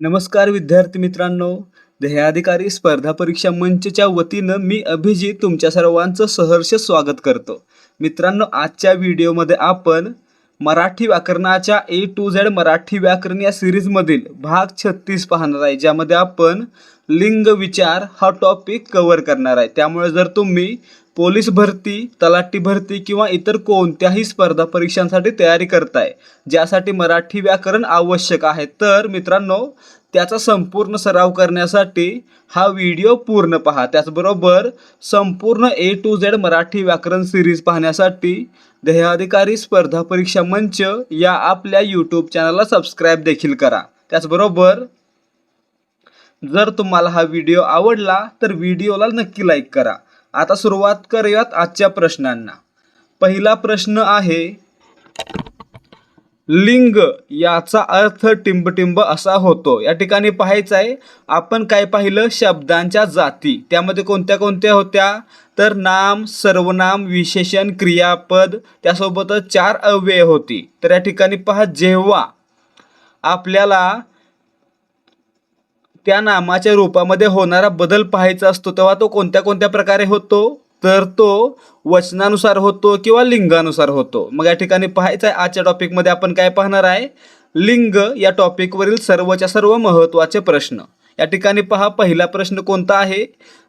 नमस्कार विद्यार्थी मित्रांनो. ध्येयाधिकारी स्पर्धा परीक्षा मंचच्या वतीनं मी अभिजित तुमच्या सर्वांचं सहर्ष स्वागत करतो. मित्रांनो आजच्या व्हिडिओमध्ये आपण मराठी व्याकरणाच्या ए टू झेड मराठी व्याकरण या सिरीजमधील भाग छत्तीस पाहणार आहे. ज्यामध्ये आपण लिंग विचार हा टॉपिक कव्हर करणार आहे. त्यामुळे जर तुम्ही पोलीस भरती तलाठी भरती किंवा इतर कोणत्याही स्पर्धा परीक्षांसाठी तयारी करताय ज्यासाठी मराठी व्याकरण आवश्यक आहे. तर मित्रांनो त्याचा संपूर्ण सराव करण्यासाठी हा व्हिडिओ पूर्ण पहा. त्याचबरोबर संपूर्ण ए टू झेड मराठी व्याकरण सिरीज पाहण्यासाठी देहाधिकारी स्पर्धा परीक्षा मंच या आपल्या यूट्यूब चॅनलला सबस्क्राईब देखील करा. त्याचबरोबर जर तुम्हाला हा व्हिडिओ आवडला तर व्हिडिओला नक्की लाईक करा. आता सुरुवात करूयात आजच्या प्रश्नांना. पहिला प्रश्न आहे लिंग याचा अर्थ टिंबटिंब असा होतो. या ठिकाणी पाहायचं आहे आपण काय पाहिलं? शब्दांच्या जाती. त्यामध्ये कोणत्या कोणत्या होत्या? तर नाम सर्वनाम विशेषण क्रियापद त्यासोबतच चार अव्यय होती. तर या ठिकाणी पहा जेव्हा आपल्याला त्या नामाच्या रूपामध्ये होणारा बदल पाहायचा असतो तेव्हा तो कोणत्या कोणत्या प्रकारे होतो? तर तो वचनानुसार होतो किंवा लिंगानुसार होतो. मग या ठिकाणी पाहायचं आहे आजच्या टॉपिकमध्ये आपण काय पाहणार आहे? लिंग या टॉपिकवरील सर्वच्या सर्व महत्त्वाचे प्रश्न. या ठिकाणी पहा पहिला प्रश्न कोणता आहे?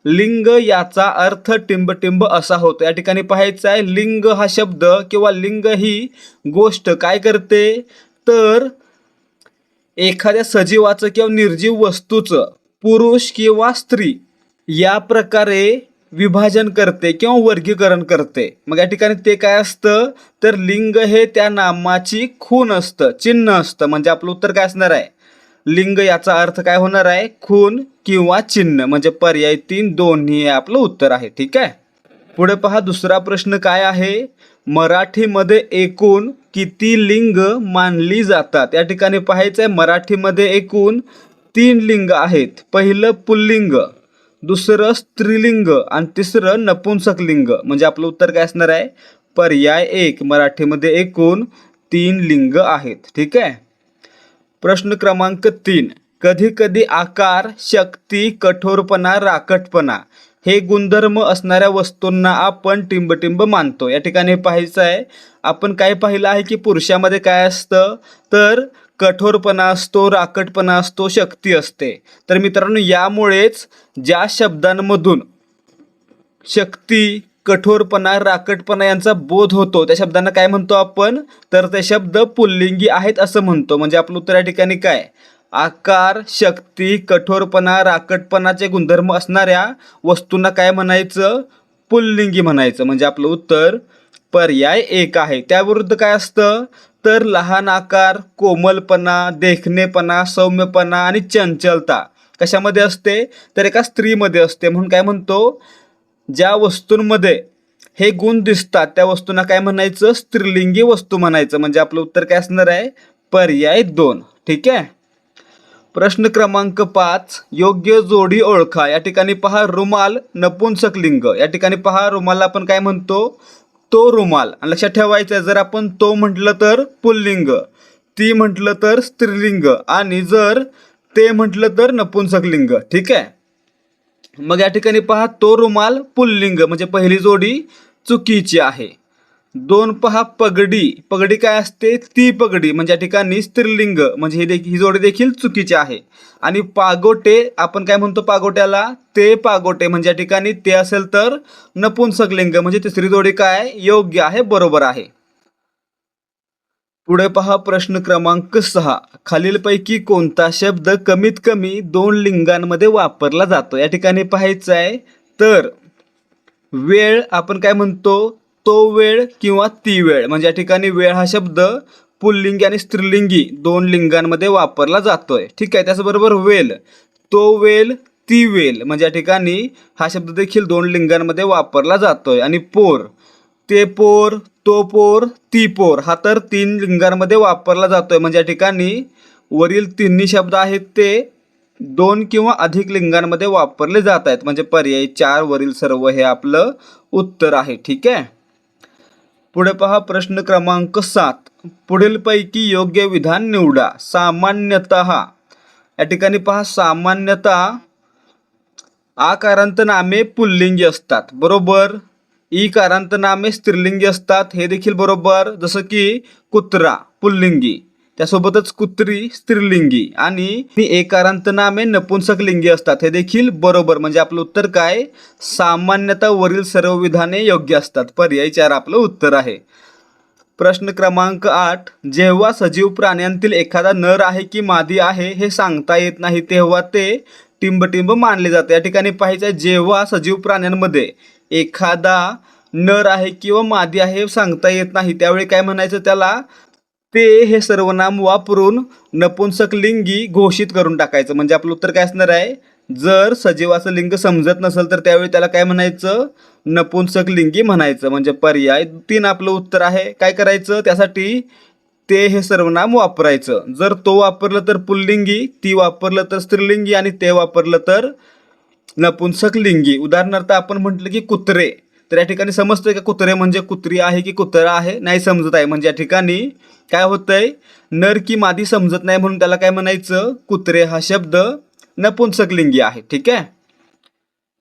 लिंग याचा अर्थ टिंबटिंब असा होतो. या ठिकाणी पाहायचं आहे लिंग हा शब्द किंवा लिंग ही गोष्ट काय करते? तर एखाद्या सजीवाचं किंवा निर्जीव वस्तूचं पुरुष किंवा स्त्री या प्रकारे विभाजन करते किंवा वर्गीकरण करते. मग या ठिकाणी ते काय असतं? तर लिंग हे त्या नामाची खून असतं चिन्ह असतं. म्हणजे आपलं उत्तर काय असणार आहे? लिंग याचा अर्थ काय होणार आहे? खून किंवा चिन्ह. म्हणजे पर्याय तीन दोन्ही आपलं उत्तर आहे. ठीक आहे? पुढे पहा दुसरा प्रश्न काय आहे? मराठीमध्ये एकूण किती लिंग मानली जातात? या ठिकाणी पाहायचं आहे मराठीमध्ये एकूण तीन लिंग आहेत. पहिलं पुल्लिंग दुसरं स्त्रीलिंग आणि तिसरं नपुंसकलिंग म्हणजे आपलं उत्तर काय असणार आहे? पर्याय एक. मराठीमध्ये एकूण तीन लिंग आहेत. ठीक आहे? प्रश्न क्रमांक तीन. कधी कधी आकार शक्ती कठोरपणा राकटपणा. हे गुणधर्म असणाऱ्या वस्तूंना आपण टिंबटिंब मानतो. या ठिकाणी पाहायचं आहे आपण काय पाहिलं आहे की पुरुषामध्ये काय असतं? तर कठोरपणा असतो राकटपणा असतो शक्ती असते. तर मित्रांनो यामुळेच ज्या शब्दांमधून शक्ती कठोरपणा राकटपणा यांचा बोध होतो त्या शब्दांना काय म्हणतो आपण? तर ते शब्द पुल्लिंगी आहेत असं म्हणतो. म्हणजे आपलं उत्तर या ठिकाणी काय? आकार शक्ती कठोरपणा राकटपणाचे गुणधर्म असणाऱ्या वस्तूंना काय म्हणायचं? पुल्लिंगी म्हणायचं. म्हणजे आपलं उत्तर पर्याय एक आहे. त्याविरुद्ध काय असतं? तर लहान आकार कोमलपणा देखणेपणा सौम्यपणा आणि चंचलता. कशामध्ये असते? तर एका स्त्रीमध्ये असते. म्हणून काय म्हणतो? ज्या वस्तूंमध्ये हे गुण दिसतात त्या वस्तूंना काय म्हणायचं? स्त्रीलिंगी वस्तू म्हणायचं. म्हणजे आपलं उत्तर काय असणार आहे? पर्याय दोन. ठीक आहे? प्रश्न क्रमांक पाच योग्य जोडी ओळखा. या ठिकाणी पहा रुमाल नपुंसकलिंग. या ठिकाणी पहा रुमालला आपण काय म्हणतो? तो रुमाल. आणि लक्षात ठेवायचं आहे, जर आपण तो म्हटलं तर पुल्लिंग ती म्हटलं तर स्त्रीलिंग आणि जर ते म्हटलं तर नपुंसकलिंग. ठीक आहे? मग या ठिकाणी पहा तो रुमाल पुल्लिंग म्हणजे पहिली जोडी चुकीची आहे. दोन पहा पगडी. पगडी काय असते? ती पगडी म्हणजे या ठिकाणी स्त्रीलिंग म्हणजे हे देखील ही जोडी देखील चुकीची आहे. आणि पागोटे आपण काय म्हणतो पागोट्याला? ते पागोटे म्हणजे या ठिकाणी ते असेल तर नपुंसकलिंग म्हणजे तिसरी जोडी काय? योग्य आहे बरोबर आहे. पुढे पहा प्रश्न क्रमांक सहा. खालीलपैकी कोणता शब्द कमीत कमी दोन लिंगांमध्ये वापरला जातो? या ठिकाणी पाहायचं आहे तर वेळ आपण काय म्हणतो? तो वेळ किंवा ती वेळ. म्हणजे या ठिकाणी वेळ हा शब्द पुल्लिंगी आणि स्त्रीलिंगी दोन लिंगांमध्ये वापरला जातोय. ठीक आहे? त्याचबरोबर वेल. तो वेल ती वेल. म्हणजे या ठिकाणी हा शब्द देखील दोन लिंगांमध्ये वापरला जातोय. आणि पोर. ते पोर तो पोर ती पोर. हा तर तीन लिंगांमध्ये वापरला जातोय. म्हणजे या ठिकाणी वरील तिन्ही शब्द आहेत ते दोन किंवा अधिक लिंगांमध्ये वापरले जात आहेत. म्हणजे पर्याय चार वरील सर्व हे आपलं उत्तर आहे. ठीक आहे? पुढे पहा प्रश्न क्रमांक सात. पुढीलपैकी योग्य विधान निवडा. सामान्यतः. या ठिकाणी पहा सामान्यतः आकारांत नामे पुल्लिंगी असतात. बरोबर? ई कारांत नामे स्त्रीलिंगी असतात. हे देखील बरोबर. जसं की कुत्रा पुल्लिंगी. त्यासोबतच कुत्री स्त्रीलिंगी आणि एकारांत नामे नपुंसकलिंगी असतात. हे देखील बरोबर. म्हणजे आपलं उत्तर काय? सामान्यतः वरील सर्व विधाने योग्य असतात. पर्याय चार आपलं उत्तर आहे. प्रश्न क्रमांक आठ. जेव्हा सजीव प्राण्यांतील एखादा नर आहे की मादी आहे हे सांगता येत नाही तेव्हा ते टिंबटिंब मानले जाते. या ठिकाणी पाहायचं जेव्हा सजीव प्राण्यांमध्ये एखादा नर आहे किंवा मादी आहे हे सांगता येत नाही त्यावेळी काय म्हणायचं त्याला? ते हे सर्वनाम वापरून नपुंसकलिंगी घोषित करून टाकायचं. म्हणजे आपलं उत्तर काय असणार आहे? जर सजीवाचं लिंग समजत नसेल तर त्यावेळी त्याला काय म्हणायचं? नपुंसकलिंगी म्हणायचं. म्हणजे पर्याय तीन आपलं उत्तर आहे. काय करायचं? त्यासाठी ते हे सर्वनाम वापरायचं. जर तो वापरलं तर पुल्लिंगी ती वापरलं तर स्त्रीलिंगी आणि ते वापरलं तर नपुंसकलिंगी उदाहरणार्थ आपण म्हटलं की कुत्रे. तर या ठिकाणी समजतंय का कुत्रे म्हणजे कुत्री आहे की कुत्रा आहे? नाही समजत आहे. म्हणजे या ठिकाणी काय होतंय? नर की मादी समजत नाही म्हणून त्याला काय म्हणायचं? कुत्रे हा शब्द नपुंसकलिंगी आहे. ठीक आहे?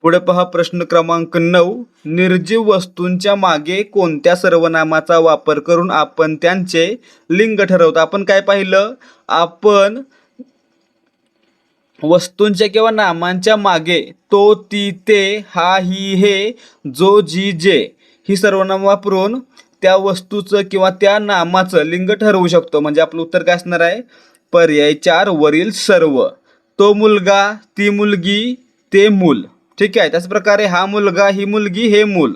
पुढे पहा प्रश्न क्रमांक नऊ. निर्जीव वस्तूंच्या मागे कोणत्या सर्वनामाचा वापर करून आपण त्यांचे लिंग ठरवतो? आपण काय पाहिलं? आपण वस्तूंच्या किंवा नामांच्या मागे तो ती ते हा ही हे जो जी जे ही सर्वनाम वापरून त्या वस्तूचं किंवा त्या नामाचं लिंग ठरवू शकतो. म्हणजे आपलं उत्तर काय असणार आहे? पर्याय चार वरील सर्व. तो मुलगा ती मुलगी ते मूल. ठीक आहे? त्याच प्रकारे हा मुलगा ही मुलगी हे मूल.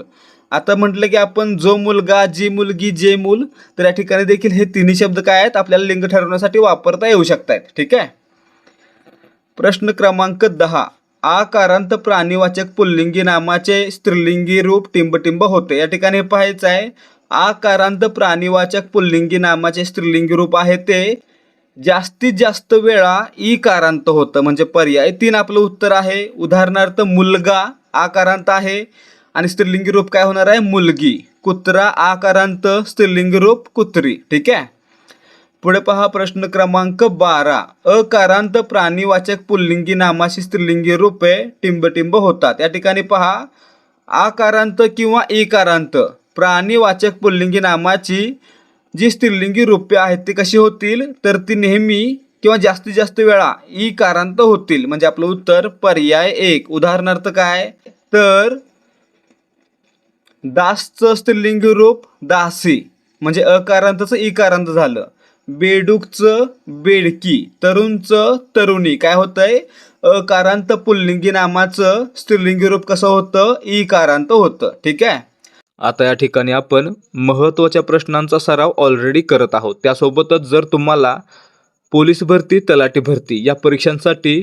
आता म्हटलं की आपण जो मुलगा जी मुलगी जे मूल तर या ठिकाणी देखील हे तिन्ही शब्द काय आहेत? आपल्याला लिंग ठरवण्यासाठी वापरता येऊ शकतात ठीक आहे? प्रश्न क्रमांक दहा. आकारांत प्राणीवाचक पुल्लिंगी नामाचे स्त्रीलिंगी रूप टिंबटिंब होते. या ठिकाणी पाहायचं आहे. आकारांत प्राणीवाचक पुल्लिंगी नामाचे स्त्रीलिंगी रूप आहे ते जास्तीत जास्त वेळा ई कारांत होतं. म्हणजे पर्याय तीन आपलं उत्तर आहे. उदाहरणार्थ मुलगा आकारांत आहे आणि स्त्रीलिंगी रूप काय होणार आहे? मुलगी. कुत्रा आकारांत स्त्रीलिंगी रूप कुत्री. ठीक आहे? पुढे पहा प्रश्न क्रमांक बारा. अकारांत प्राणीवाचक पुल्लिंगी नामाची स्त्रीलिंगी रूपे टिंबटिंब होतात. या ठिकाणी पहा आकारांत किंवा इकारांत प्राणीवाचक पुल्लिंगी नामाची जी स्त्रीलिंगी रूपे आहेत ती कशी होतील? तर ती नेहमी किंवा जास्तीत जास्त वेळा ई कारांत होतील. म्हणजे आपलं उत्तर पर्याय एक. उदाहरणार्थ काय? तर दासचं स्त्रीलिंगी रूप दासी. म्हणजे अकारांतचं इकारांत झालं. बेडूकचं बेडकी तरुणचं तरुणी. काय होतंय? अकारांत पुल्लिंगी नामाचं स्त्रीलिंगी रूप कसं होतं? इकारांत होतं. ठीक आहे? आता या ठिकाणी आपण महत्त्वाच्या प्रश्नांचा सराव ऑलरेडी करत आहोत. त्यासोबतच जर तुम्हाला पोलीस भरती तलाठी भरती या परीक्षांसाठी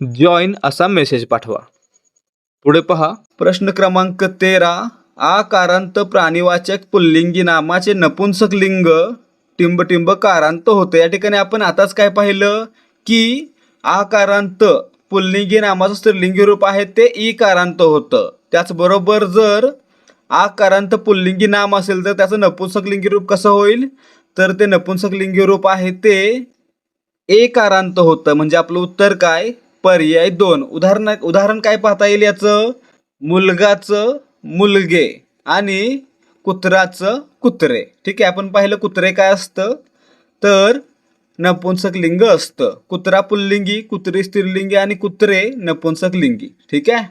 जॉईन असा मेसेज पाठवा. पुढे पहा. प्रश्न क्रमांक तेरा. आकारांत प्राणीवाचक पुल्लिंगी नामाचे नपुंसक लिंग टिंबटिंब कारांत होते. या ठिकाणी आपण आताच काय पाहिलं? की आकारांत पुल्लिंगी नामाचं स्त्रीलिंगी रूप आहे ते ई कारांत होतं. त्याचबरोबर जर आकारांत पुल्लिंगी नाम असेल तर त्याचं नपुंसक लिंगी रूप कसं होईल? तर ते नपुंसक लिंगी रूप आहे ते एकारांत होतं. म्हणजे आपलं उत्तर काय? पर्याय दोन. उदाहरण उदाहरण काय पाहता येईल याचं? मुलगाचं मुलगे आणि कुत्राचं कुत्रे. ठीक आहे आपण पाहिलं कुत्रे काय असतं? तर नपुंसक लिंग असतं. कुत्रा पुल्लिंगी कुत्री स्त्रीलिंगी आणि कुत्रे नपुंसक लिंगी. ठीक आहे?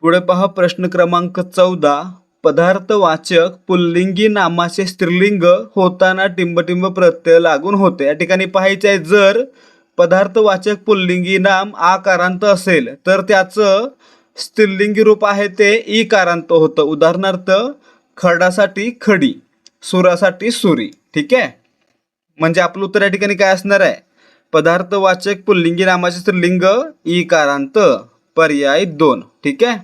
पुढे पहा प्रश्न क्रमांक चौदा. पदार्थवाचक पुल्लिंगी नामाचे स्त्रीलिंग होताना टिंबटिंब प्रत्यय लागून होते. या ठिकाणी पाहायचे आहे जर पदार्थवाचक पुल्लिंगी नाम आकारांत असेल तर त्याचं स्त्रीलिंगी रूप आहे ते इकारांत होतं. उदाहरणार्थ खडासाठी खडी सुरासाठी सुरी ठीक आहे? म्हणजे आपलं उत्तर या ठिकाणी काय असणार आहे? पदार्थवाचक पुल्लिंगी नामाचे स्त्रीलिंग इकारांत पर्याय दोन ठीक आहे?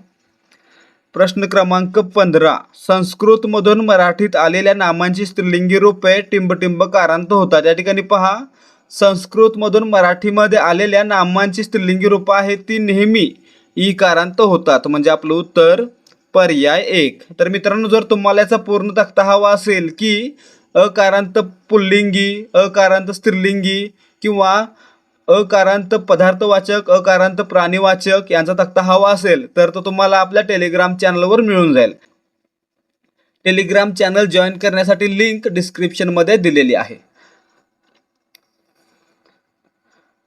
प्रश्न क्रमांक पंधरा. संस्कृतमधून मराठीत आलेल्या नामांची स्त्रीलिंगी रूपे टिंबटिंब कारांत होतात. या ठिकाणी पहा. संस्कृतमधून मराठीमध्ये आलेल्या नामांची स्त्रीलिंगी रूपं आहेत ती नेहमी इकारांत होतात. म्हणजे आपलं उत्तर पर्याय एक. तर मित्रांनो जर तुम्हाला याचा पूर्ण तक्ता हवा असेल की अकारांत पुल्लिंगी अकारांत स्त्रीलिंगी किंवा अकारांत पदार्थवाचक अकारांत प्राणीवाचक यांचा तक्ता हवा असेल तर तो तुम्हाला आपल्या टेलिग्राम चॅनलवर मिळून जाईल. टेलिग्राम चॅनल जॉईन करण्यासाठी लिंक डिस्क्रिप्शनमध्ये दिलेली आहे.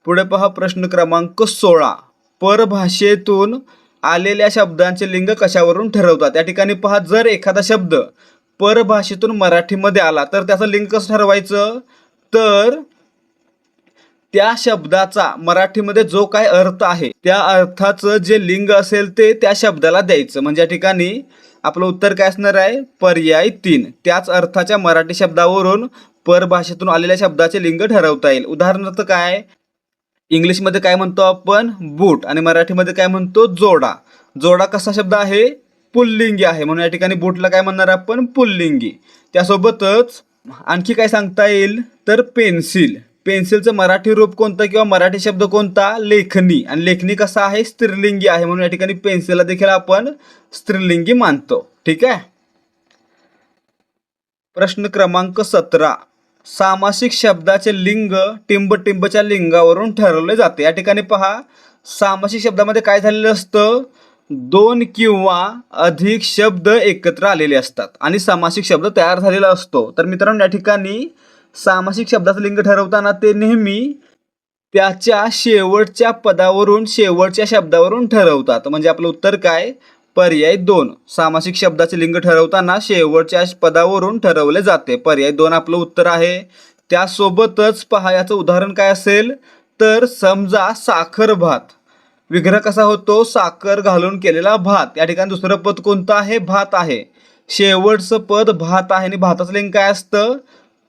पुढे पहा प्रश्न क्रमांक सोळा. परभाषेतून आलेल्या शब्दांचे लिंग कशावरून ठरवतात? या ठिकाणी पहा जर एखादा शब्द परभाषेतून मराठीमध्ये आला तर त्याचं लिंग कसं ठरवायचं? तर त्या शब्दाचा मराठीमध्ये जो काय अर्थ आहे त्या अर्थाचं जे लिंग असेल ते त्या शब्दाला द्यायचं. म्हणजे या ठिकाणी आपलं उत्तर काय असणार आहे? पर्याय तीन. त्याच अर्थाच्या मराठी शब्दावरून परभाषेतून आलेल्या शब्दाचे लिंग ठरवता येईल. उदाहरणार्थ काय? इंग्लिशमध्ये काय म्हणतो आपण? बूट. आणि मराठीमध्ये काय म्हणतो? जोडा. जोडा कसा शब्द आहे? पुल्लिंगी आहे. म्हणून या ठिकाणी बूटला काय म्हणणार आपण? पुल्लिंगी. त्यासोबतच आणखी काय सांगता येईल? तर पेन्सिल. पेन्सिलचं मराठी रूप कोणतं किंवा मराठी शब्द कोणता? लेखनी. आणि लेखनी कसा आहे? स्त्रीलिंगी आहे. म्हणून या ठिकाणी पेन्सिलला देखील आपण स्त्रीलिंगी मानतो. ठीक आहे? प्रश्न क्रमांक सतरा. सामासिक शब्दाचे लिंग टिंब टिंबच्या लिंगावरून ठरवले जाते. या ठिकाणी पहा सामासिक शब्दामध्ये काय झालेलं असतं? दोन किंवा अधिक शब्द एकत्र आलेले असतात आणि सामासिक शब्द तयार झालेला असतो. तर मित्रांनो या ठिकाणी सामासिक शब्दाचं लिंग ठरवताना ते नेहमी त्याच्या शेवटच्या पदावरून शेवटच्या शब्दावरून ठरवतात. म्हणजे आपलं उत्तर काय? पर्याय दोन. सामासिक शब्दाचे लिंग ठरवताना शेवटच्या पदावरून ठरवले जाते. पर्याय दोन आपलं उत्तर आहे. त्यासोबतच पहा याचं उदाहरण काय असेल? तर समजा साखर भात. विग्रह कसा होतो? साखर घालून केलेला भात. या ठिकाणी दुसरं पद कोणतं आहे? भात आहे. शेवटचं पद भात आहे आणि भाताचं लिंग काय असतं?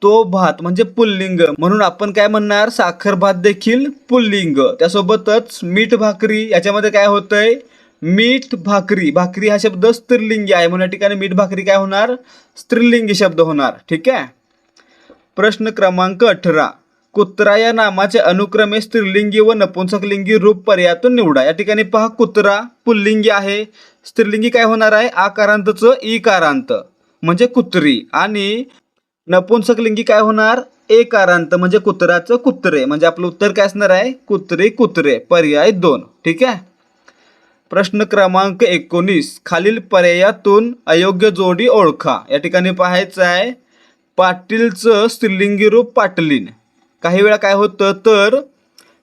तो भात म्हणजे पुल्लिंग. म्हणून आपण काय म्हणणार? साखर भात देखील पुल्लिंग. त्यासोबतच मीठ भाकरी याच्यामध्ये काय होतंय? मीठ भाकरी. भाकरी हा शब्द स्त्रीलिंगी आहे. म्हणून या ठिकाणी मीठ भाकरी काय होणार? स्त्रीलिंगी शब्द होणार. ठीक आहे? प्रश्न क्रमांक अठरा. कुत्रा या नामाचे अनुक्रमे स्त्रीलिंगी व नपुंसकलिंगी रूप पर्यायातून निवडा. या ठिकाणी पहा कुत्रा पुल्लिंगी आहे. स्त्रीलिंगी काय होणार आहे? आकारांतचं इकारांत म्हणजे कुत्री. आणि नपुंसकलिंगी काय होणार? एकारांत. म्हणजे कुत्राचं कुत्रे. म्हणजे आपलं उत्तर काय असणार आहे? कुत्रे कुत्रे. पर्याय दोन. ठीक आहे? प्रश्न क्रमांक एकोणीस. खालील पर्यायातून अयोग्य जोडी ओळखा. या ठिकाणी पाहायचं आहे पाटीलचं स्त्रीलिंगी रूप पाटलीन. काही वेळा काय होतं तर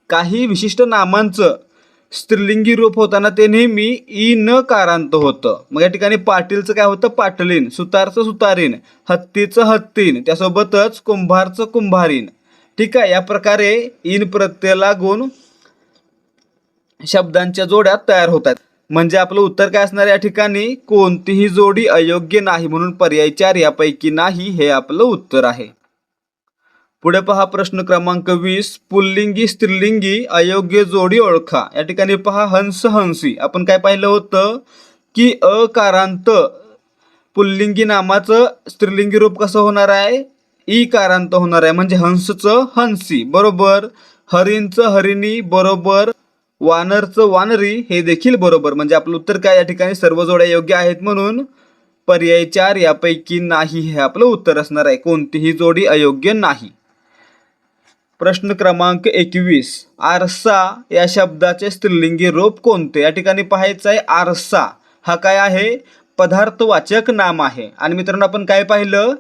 काही विशिष्ट नामांचं स्त्रीलिंगी रूप होताना ते नेहमी ई न कारांत होतं. मग या ठिकाणी पाटीलचं काय होतं? पाटलीन. सुतारचं सुतारीन. हत्तीचं हत्तीन. त्यासोबतच कुंभारचं कुंभारीन. ठीक आहे या प्रकारे इन प्रत्यय लागून शब्दांच्या जोड्या तयार होतात. म्हणजे आपलं उत्तर काय असणार या ठिकाणी? कोणतीही जोडी अयोग्य नाही म्हणून पर्याय चार यापैकी नाही हे आपलं उत्तर आहे. पुढे पहा प्रश्न क्रमांक वीस. पुल्लिंगी स्त्रीलिंगी अयोग्य जोडी ओळखा. या ठिकाणी पहा हंस हंसी आपण काय पाहिलं होतं? की अकारांत पुल्लिंगी नामाचं स्त्रीलिंगी रूप कसं होणार आहे? ई कारांत होणार आहे. म्हणजे हंसचं हंसी. बरोबर? हरिणचं हरिणी. बरोबर? वानरचं वानरी हे देखील बरोबर. म्हणजे आपलं उत्तर काय या ठिकाणी? सर्व जोड्या योग्य आहेत म्हणून पर्याय चार यापैकी नाही हे आपलं उत्तर असणार आहे. कोणतीही जोडी अयोग्य नाही. प्रश्न क्रमांक एकवीस. आरसा या शब्दाचे स्त्रीलिंगी रूप कोणते? या ठिकाणी पाहायचं आहे आरसा. हा काय आहे? पदार्थवाचक नाम आहे. आणि मित्रांनो आपण काय पाहिलं?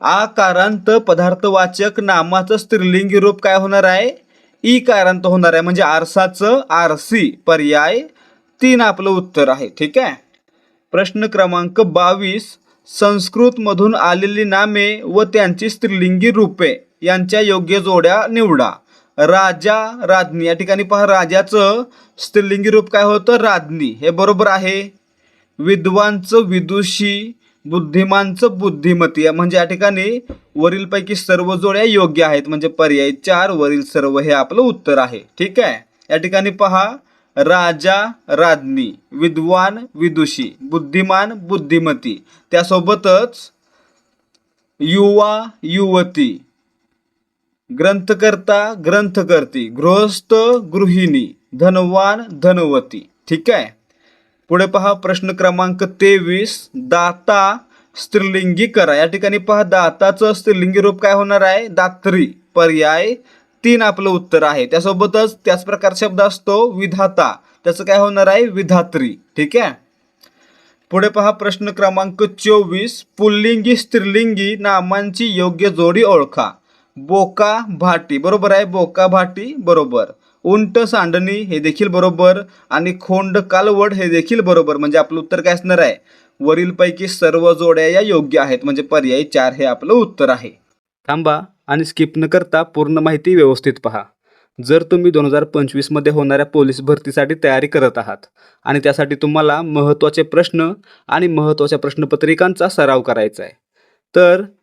आकारांत पदार्थवाचक नामाचं स्त्रीलिंगी रूप काय होणार आहे? ई कारांत होणार आहे? म्हणजे आरसाचं आरसी पर्याय तीन आपलं उत्तर आहे ठीक आहे? प्रश्न क्रमांक बावीस संस्कृतमधून आलेली नामे व त्यांची स्त्रीलिंगी रूपे यांच्या योग्य जोड्या निवडा. राजा राज्ञी या ठिकाणी पहा राजाचं स्त्रीलिंगी रूप काय होतं? राज्ञी हे बरोबर आहे. विद्वांचं विदुषी बुद्धिमानचं बुद्धिमती या म्हणजे या ठिकाणी वरीलपैकी सर्व जोड्या योग्य आहेत. म्हणजे पर्याय चार वरील सर्व हे आपलं उत्तर आहे. ठीक आहे? या ठिकाणी पहा. राजा राजनी विद्वान विदुषी बुद्धिमान बुद्धिमती. त्यासोबतच युवा युवती ग्रंथकर्ता ग्रंथकर्ती गृहस्थ गृहिणी धनवान धनवती. ठीक आहे? पुढे पहा प्रश्न क्रमांक तेवीस. दाता स्त्रीलिंगी करा या ठिकाणी पहा दाताचं स्त्रीलिंगी रूप काय होणार आहे? दात्री. पर्याय तीन आपलं उत्तर आहे. त्यासोबतच त्याच प्रकार शब्द असतो विधाता. त्याचं काय होणार आहे? विधात्री. ठीक आहे? पुढे पहा प्रश्न क्रमांक चोवीस. पुल्लिंगी स्त्रीलिंगी नामांची योग्य जोडी ओळखा. बोका भाटी. बरोबर आहे? बोका भाटी. बरोबर. उंट सांडणी हे देखील बरोबर आणि खोंड कालवड हे देखील बरोबर. म्हणजे आपलं उत्तर काय असणार आहे? वरीलपैकी सर्व जोड्या या योग्य आहेत. म्हणजे पर्याय चार हे आपलं उत्तर आहे. थांबा आणि स्किप न करता पूर्ण माहिती व्यवस्थित पहा. जर तुम्ही दोन हजार पंचवीसमध्ये होणाऱ्या पोलीस भरतीसाठी तयारी करत आहात आणि त्यासाठी तुम्हाला महत्त्वाचे प्रश्न आणि महत्त्वाच्या प्रश्नपत्रिकांचा सराव करायचा आहे तर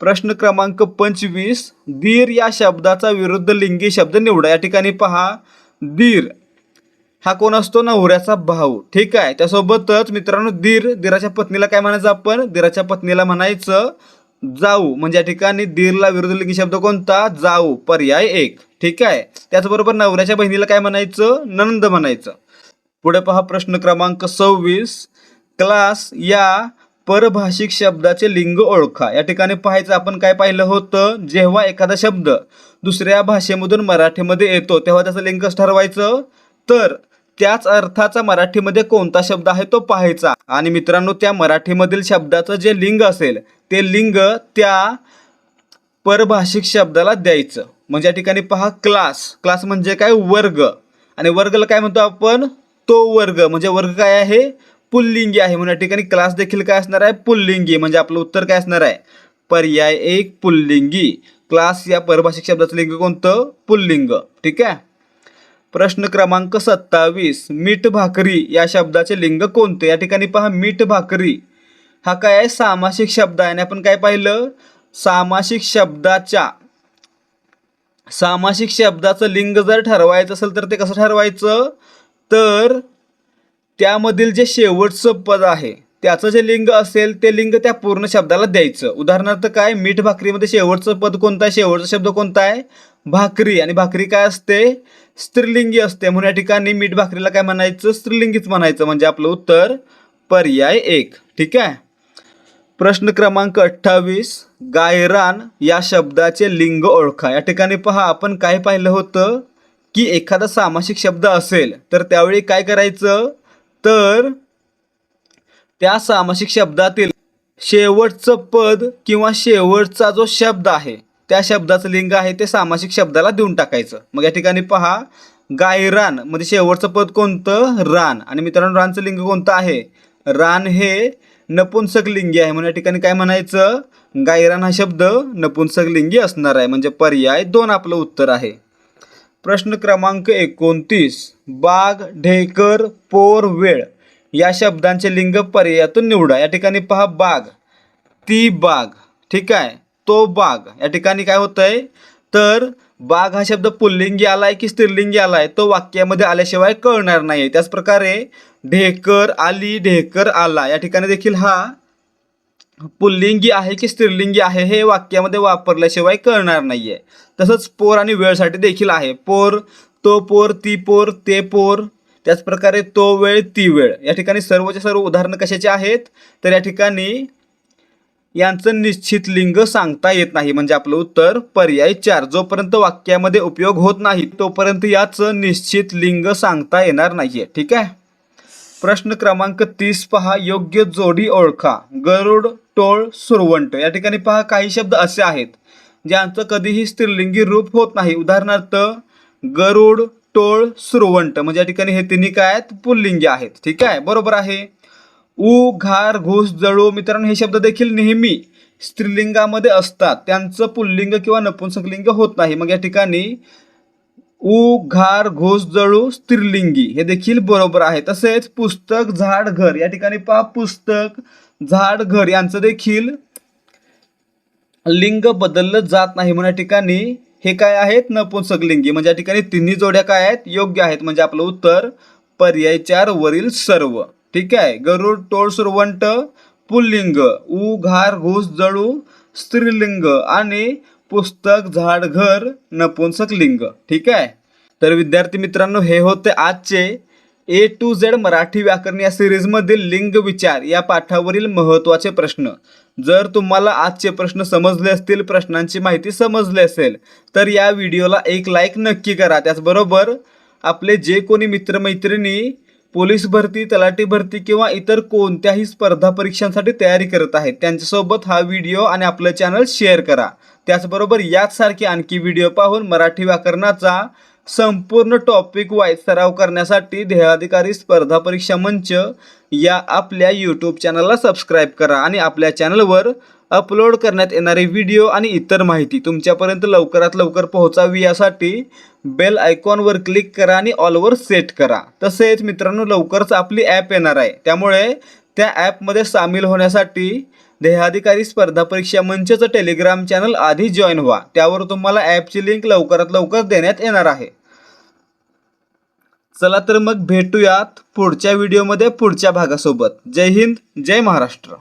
प्रश्न क्रमांक पंचवीस दीर या शब्दाचा विरुद्ध लिंगी शब्द निवडा. या ठिकाणी पहा दीर हा कोण असतो? नवऱ्याचा भाऊ. ठीक आहे? त्यासोबतच मित्रांनो दीर दीराच्या पत्नीला काय म्हणायचं आपण? दीराच्या पत्नीला म्हणायचं जाऊ. म्हणजे या ठिकाणी दीरला विरुद्ध लिंगी शब्द कोणता? जाऊ. पर्याय एक. ठीक आहे? त्याचबरोबर नवऱ्याच्या बहिणीला काय म्हणायचं? नंद म्हणायचं. पुढे पहा प्रश्न क्रमांक सव्वीस. क्लास या परभाषिक शब्दाचे लिंग ओळखा. या ठिकाणी पाहायचं आपण काय पाहिलं होतं? जेव्हा एखादा शब्द दुसऱ्या भाषेमधून मराठीमध्ये येतो तेव्हा त्याचं लिंग कसं ठरवायचं. तर त्याच अर्थाचा मराठीमध्ये कोणता शब्द आहे तो पाहायचा. आणि मित्रांनो त्या मराठीमधील शब्दाचं जे लिंग असेल ते लिंग त्या परभाषिक शब्दाला द्यायचं. म्हणजे या ठिकाणी पहा क्लास. क्लास म्हणजे काय? वर्ग. आणि वर्गला काय म्हणतो आपण? तो वर्ग. म्हणजे वर्ग काय आहे? पुल्लिंगी आहे. म्हणून या ठिकाणी क्लास देखील काय असणार आहे? पुल्लिंगी. म्हणजे आपलं उत्तर काय असणार आहे? पर्याय एक पुल्लिंगी. क्लास या परभाषिक शब्दाचं लिंग कोणतं? पुल्लिंग. ठीक आहे? प्रश्न क्रमांक सत्तावीस. मीठ भाकरी या शब्दाचे लिंग कोणते? या ठिकाणी पहा मीठ भाकरी. हा काय आहे? सामासिक शब्द आहे. आणि आपण काय पाहिलं? सामासिक शब्दाच्या सामासिक शब्दाचं लिंग जर ठरवायचं असेल तर ते कसं ठरवायचं? तर त्यामधील जे शेवटचं पद आहे त्याचं जे लिंग असेल ते लिंग त्या पूर्ण शब्दाला द्यायचं. उदाहरणार्थ काय? मीठ भाकरीमध्ये शेवटचं पद कोणतं आहे? शेवटचा शब्द कोणता आहे? भाकरी. आणि भाकरी काय असते? स्त्रीलिंगी असते. म्हणून या ठिकाणी मीठ भाकरीला काय म्हणायचं? स्त्रीलिंगीच म्हणायचं. म्हणजे आपलं उत्तर पर्याय एक. ठीक आहे? प्रश्न क्रमांक अठ्ठावीस. गायरान या शब्दाचे लिंग ओळखा. या ठिकाणी पहा आपण काय पाहिलं होतं? की एखादा सामासिक शब्द असेल तर त्यावेळी काय करायचं? तर त्या सामासिक शब्दातील शेवटचं पद किंवा शेवटचा जो शब्द आहे त्या शब्दाचं लिंग आहे ते सामासिक शब्दाला देऊन टाकायचं. मग या ठिकाणी पहा गायरान म्हणजे शेवटचं पद कोणतं? रान. आणि मित्रांनो रानचं लिंग कोणतं आहे? रान हे नपुंसक लिंगी आहे. म्हणून या ठिकाणी काय म्हणायचं? गायरान हा शब्द नपुंसक लिंगी असणार आहे. म्हणजे पर्याय दोन आपलं उत्तर आहे. प्रश्न क्रमांक एकोणतीस. बाग ढेकर पोर वेळ. या शब्दांचे लिंग पर्यायातून निवडा. या ठिकाणी पहा बाग. ती बाग. ठीक आहे? तो बाग. या ठिकाणी काय होतंय? तर बाग हा शब्द पुल्लिंगी आला आहे की स्त्रीलिंगी आहे तो वाक्यामध्ये आल्याशिवाय कळणार नाही. त्याच प्रकारे ढेकर आली ढेकर आला. या ठिकाणी देखील हा पुल्लिंगी आहे की स्त्रीलिंगी आहे हे वाक्यामध्ये वापरल्याशिवाय कळणार नाही आहे तसंच पोर आणि वेळसाठी देखील आहे. पोर तो पोर ती पोर ते पोर. त्याचप्रकारे तो वेळ ती वेळ. या ठिकाणी सर्वच्या सर्व उदाहरणं कशाची आहेत? तर या ठिकाणी यांचं निश्चित लिंग सांगता येत नाही. म्हणजे आपलं उत्तर पर्याय चार. जोपर्यंत वाक्यामध्ये उपयोग होत नाही तोपर्यंत याचं निश्चित लिंग सांगता येणार नाही आहे ठीक आहे? प्रश्न क्रमांक तीस पहा. योग्य जोडी ओळखा. गरुड टोळ सुरवंट. या ठिकाणी पहा काही शब्द असे आहेत ज्यांचं कधीही स्त्रीलिंगी रूप होत नाही. उदाहरणार्थ गरुड टोळ सुरवंट. म्हणजे या ठिकाणी हे तिन्ही काय आहेत? पुल्लिंगी आहेत. ठीक आहे? बरोबर आहे. ऊ घार घुस जळू मित्रांनो हे शब्द देखील नेहमी स्त्रीलिंगामध्ये असतात. त्यांचं पुल्लिंग किंवा नपुंसकलिंग होत नाही. मग या ठिकाणी उ घार घोस जळू स्त्रीलिंगी. हे देखील बरोबर आहे. तसेच पुस्तक झाड घर. या ठिकाणी पहा पुस्तक झाड घर यांचं देखील लिंग बदललं जात नाही. म्हणून या ठिकाणी हे काय आहेत? नपुंसकलिंगी म्हणजे या ठिकाणी तिन्ही जोड्या काय आहेत? योग्य आहेत. म्हणजे आपलं उत्तर पर्याय चार वरील सर्व. ठीक आहे? गरुड टोळ सुरवंट पुल्लिंग. उ घार घोस जळू स्त्रीलिंग. आणि पुस्तक झाड घर नपुंसक लिंग. ठीक आहे? तर विद्यार्थी मित्रांनो हे होते आजचे ए टू झेड मराठी व्याकरण या सिरीजमधील लिंग विचार या पाठावरील महत्त्वाचे प्रश्न. जर तुम्हाला आजचे प्रश्न समजले असतील प्रश्नांची माहिती समजली असेल तर या व्हिडिओला एक लाईक नक्की करा. त्याचबरोबर आपले जे कोणी मित्रमैत्रिणी पोलीस भरती तलाठी भरती किंवा इतर कोणत्याही स्पर्धा परीक्षांसाठी तयारी करत आहेत. त्यांच्यासोबत हा व्हिडिओ आणि आपलं चॅनल शेअर करा. त्याचबरोबर याचसारखे आणखी व्हिडिओ पाहून मराठी व्याकरणाचा संपूर्ण टॉपिक वाईज सराव करण्यासाठी ध्येयाधिकारी स्पर्धा परीक्षा मंच या आपल्या यूट्यूब चॅनलला सबस्क्राईब करा आणि आपल्या चॅनलवर अपलोड करण्यात येणारे व्हिडिओ आणि इतर माहिती तुमच्यापर्यंत लवकरात लवकर पोहोचावी यासाठी बेल आयकॉनवर क्लिक करा आणि ऑलवर सेट करा. तसेच मित्रांनो लवकरच आपली ॲप येणार आहे. त्यामुळे त्या ॲपमध्ये सामील होण्यासाठी देहाधिकारी स्पर्धा परीक्षा मंचचं टेलिग्राम चॅनल आधी जॉईन व्हा. त्यावर तुम्हाला ॲपची लिंक लवकरात लवकर देण्यात येणार आहे. चला तर मग भेटूयात पुढच्या व्हिडिओमध्ये पुढच्या भागासोबत. जय हिंद जय महाराष्ट्र.